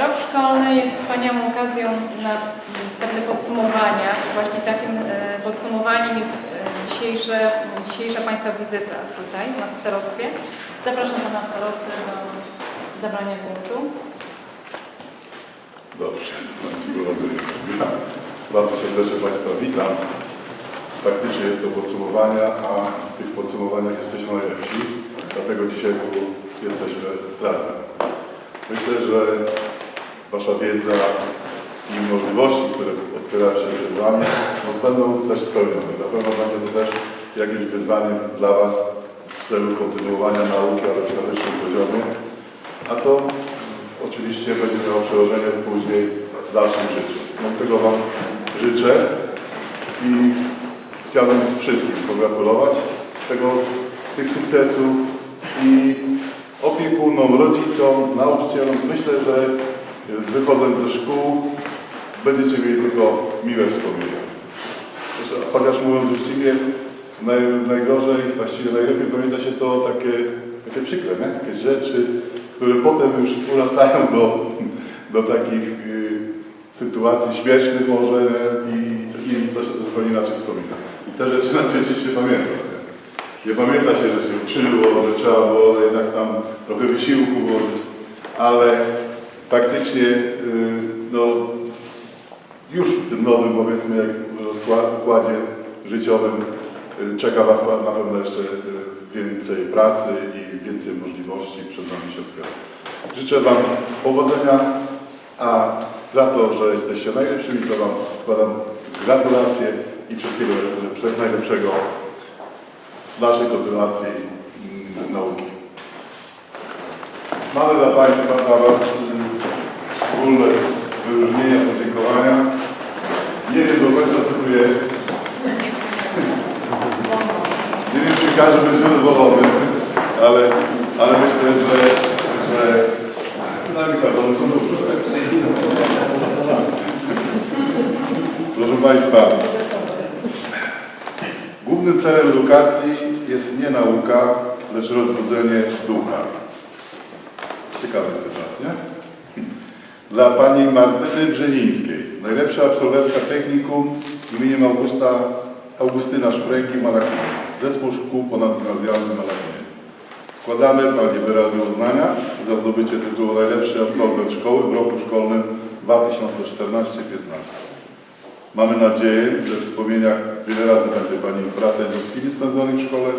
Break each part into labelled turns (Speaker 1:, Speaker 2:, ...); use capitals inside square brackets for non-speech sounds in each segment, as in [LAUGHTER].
Speaker 1: Rok szkolny jest wspaniałą okazją na pewne podsumowania. Właśnie takim e, podsumowaniem jest e, dzisiejsze, dzisiejsza Państwa wizyta tutaj u nas w starostwie. Zapraszam Pana starostę do zabrania głosu.
Speaker 2: Dobrze. Witam. Bardzo serdecznie Państwa witam. Faktycznie jest to podsumowania, a w tych podsumowaniach jesteśmy najlepsi. Dlatego dzisiaj tu jesteśmy razem. Myślę, że Wasza wiedza i możliwości, które otwierają się przed Wami, no, będą też spełnione. Na pewno będzie to też jakimś wyzwaniem dla Was w celu kontynuowania nauki, ale na wyższym poziomie. A co oczywiście będzie miało przełożenie później w dalszym życiu. No, tego Wam życzę i chciałbym wszystkim pogratulować tego, tych sukcesów i opiekunom, rodzicom, nauczycielom. Myślę, że wychodząc ze szkół będziecie mieli tylko miłe wspomnienia. Chociaż mówiąc uczciwie, naj, najgorzej, właściwie najlepiej pamięta się to takie, takie przykre, nie? Takie rzeczy, które potem już urastają do, do takich y, sytuacji śmiesznych może nie? i, i to się zupełnie inaczej wspomina. I te rzeczy [LAUGHS] najczęściej się pamięta. Nie? nie pamięta się, że się uczyło, że trzeba było jednak tam trochę wysiłku włożyć, ale faktycznie y, no, już w tym nowym, powiedzmy, jak rozkła- układzie życiowym y, czeka Was na pewno jeszcze y, więcej pracy i więcej możliwości przed Wami się otwiera. Życzę Wam powodzenia, a za to, że jesteście najlepszymi, to Wam składam gratulacje i wszystkiego najlepsze- najlepszego w naszej kontynuacji mm, nauki. Mamy dla Państwa, dla Was wspólne wyróżnienia, podziękowania. Nie wiem do końca, co tu jest. Nie wiem, czy każdy będzie zadowolony, ale, ale myślę, że, że przynajmniej kartony są duże. Proszę Państwa, głównym celem edukacji jest nie nauka, lecz rozbudzenie ducha. Nie? Dla pani Martyny Brzezińskiej, najlepsza absolwentka technikum imieniem Augusta, Augustyna Szpręgi Malachinie, zespół szkół ponadgimnazjalnych Malachinie. Składamy Pani wyrazy uznania za zdobycie tytułu najlepszy absolwent szkoły w roku szkolnym 2014-15. Mamy nadzieję, że w wspomnieniach wiele razy będzie Pani wracać do chwili spędzonej w szkole,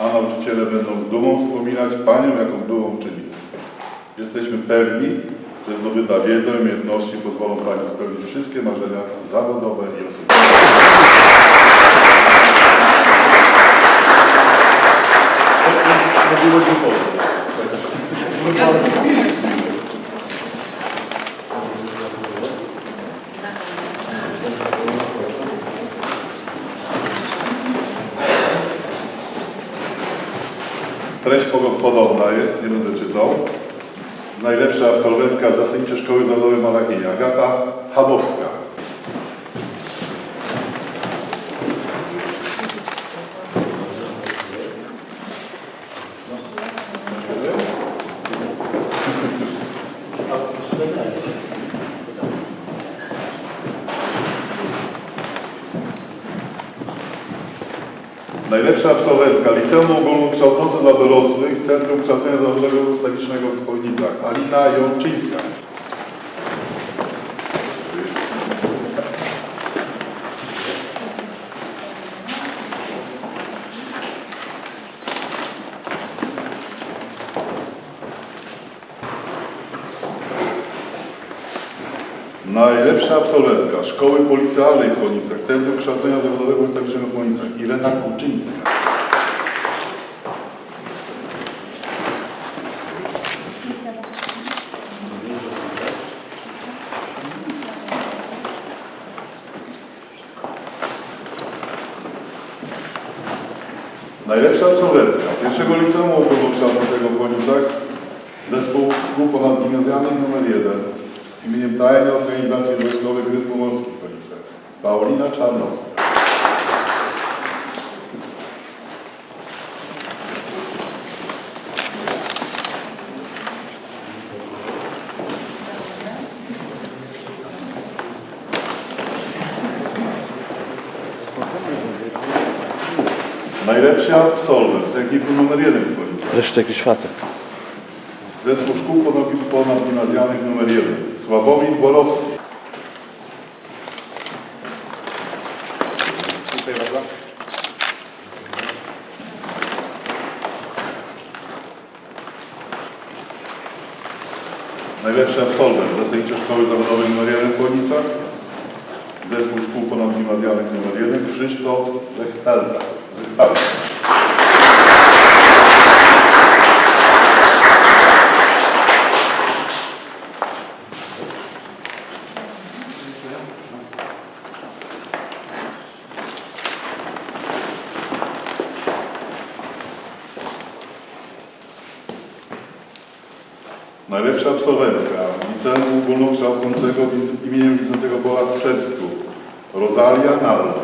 Speaker 2: a nauczyciele będą z dumą wspominać Panią jako byłą uczennicę. Jesteśmy pewni, że zdobyta wiedza i umiejętności pozwolą Pani spełnić wszystkie marzenia zawodowe i osobiste. Treść po- podobna jest, nie będę czytał. Najlepsza absolwentka Zasadniczej Szkoły Zawodowej Malachinie, Agata Habowska. Najlepsza absolwentka Liceum Ogólnokształcące dla Dorosłych Centrum Kształcenia Zawodowego Ustawicznego w Chojnicach, Alina Jączyńska. Najlepsza absolwentka Szkoły Policjalnej w Chojnicach, Centrum Kształcenia Zawodowego Ustawicznego w Chojnicach, Irena Kuczyńska. Najlepsza absolwentka pierwszego liceum ogólnokształcącego w Chojnicach, zespół szkół ponadgimnazjalnych nr 1 imieniem Tajnej Organizacji Wojskowej Gry Pomorskich Konice, Paulina Czarnowska. Najlepsza absolwent, technikum numer jeden w Kolicach.
Speaker 3: Jeszcze jakiś facet.
Speaker 2: Zespół szkół ponadgimnazjalnych numer jeden. Sławomir Borowski. Dziękuję bardzo. Najlepszy absolwent Zasadniczej Szkoły Zawodowej nr 1 w Chłodnicach. Zespół Szkół Ponadgimnazjalnych nr 1 Krzysztof Rechtelca. Najlepsza absolwentka Liceum Ogólnokształcącego imieniem Wincentego Pola w Czesku. Rosalia Nalla.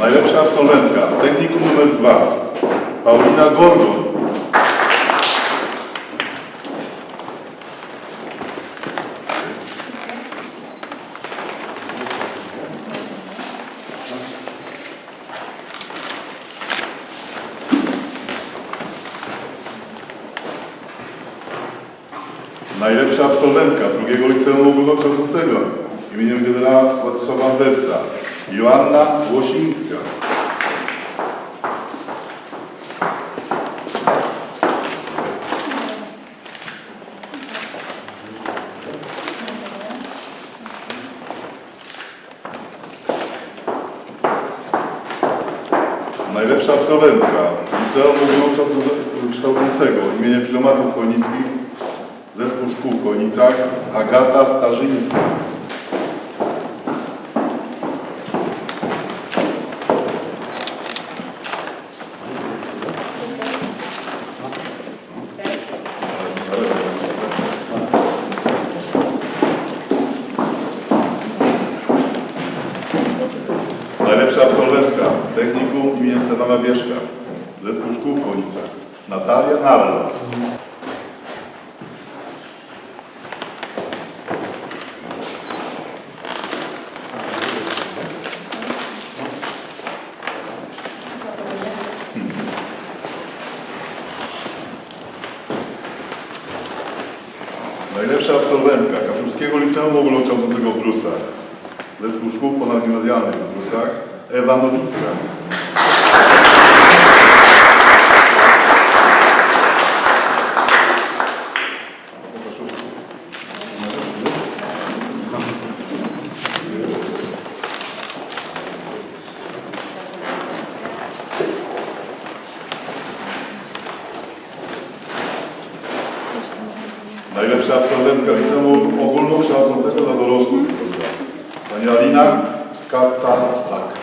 Speaker 2: Najlepsza absolwentka Technikum numer 2 Paulina Gorgon. Najlepsza absolwentka drugiego liceum ogólnokształcącego imieniem generała Władysława Andersa, Joanna Łosińska. Najlepsza absolwentka Liceum Ogólnokształcącego imieniem Filomatów Chojnickich Chojnicach Agata Starzyńska. Najlepsza absolwentka Technikum im. Stefana Bieszka. Zespół Szkół w Chojnicach Natalia Narlo. Najlepsza absolwentka Kaszubskiego Liceum Ogólnokształcącego w Brusach. Zespół Szkół Ponadgimnazjalnych w Brusach. Ewa Nowicka. Najlepsza absolwentka Liceum Ogólnokształcącego dla dorosłych. Pani Alina Kaca-Lak.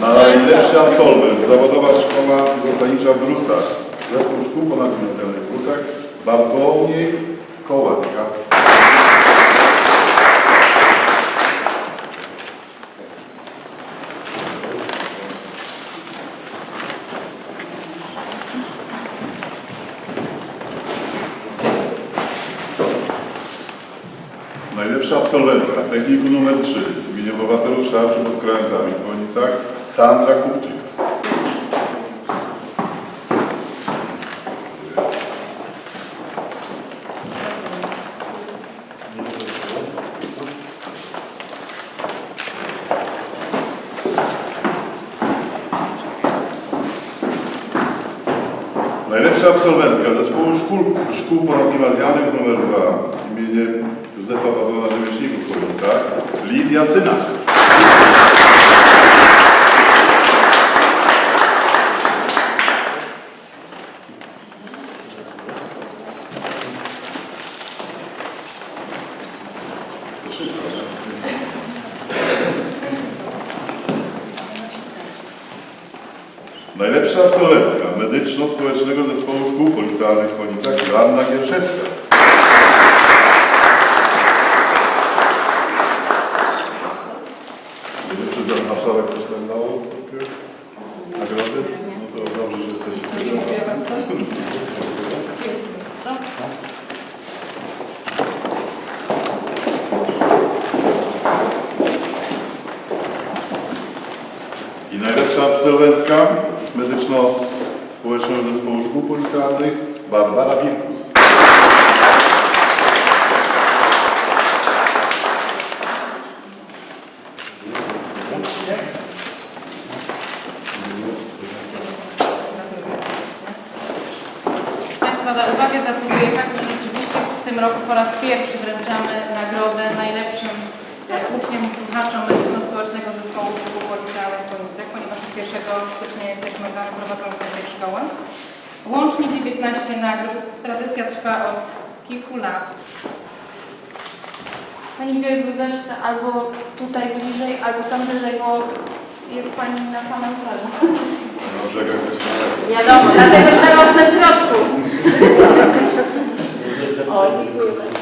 Speaker 2: Najlepszy absolwent Zawodowa Szkoła Zasadnicza w Brusach. Zespół Szkół Ponadgimnazjalnych w Brusach. Bartłomiej Kołatka. Najlepsza absolwentka techniku numer 3 w imieniu bohaterów szarczy pod krętami w Chojnicach Sandra Kupczyk. Najlepsza absolwentka zespołu szkół, szkół ponadgimnazjalnych nr 2 imieniem Józefa Pawła Rzemieślników w Chojnicach Lidia Synak. Najlepsza absolwentka medyczno-społecznego zespołu szkół policjalnych w Chojnicach Joanna Gierszewska. Nie wiem, czy za marszałek też tam dało nagrody? No to dobrze, że jesteście.
Speaker 1: Bardzo. Dziękuję bardzo.
Speaker 2: I najlepsza absolwentka medyczno-społecznego zespołu szkół policjalnych Barbara Wirkus.
Speaker 1: Państwa na uwagę zasługuje fakt, że rzeczywiście w tym roku po raz pierwszy wręczamy nagrodę najlepszym e, uczniom i słuchaczom medyczno-społecznego zespołu szkół policjalnych w Chojnicach, ponieważ od 1 stycznia jesteśmy organem prowadzącym tej szkoły. Łącznie 19 nagród. Tradycja trwa od kilku lat.
Speaker 3: Pani Wielku, zacznę albo tutaj bliżej, albo tam wyżej, bo jest Pani na samym czele.
Speaker 2: Na też
Speaker 3: Wiadomo, dlatego teraz na środku. O, dziękuję.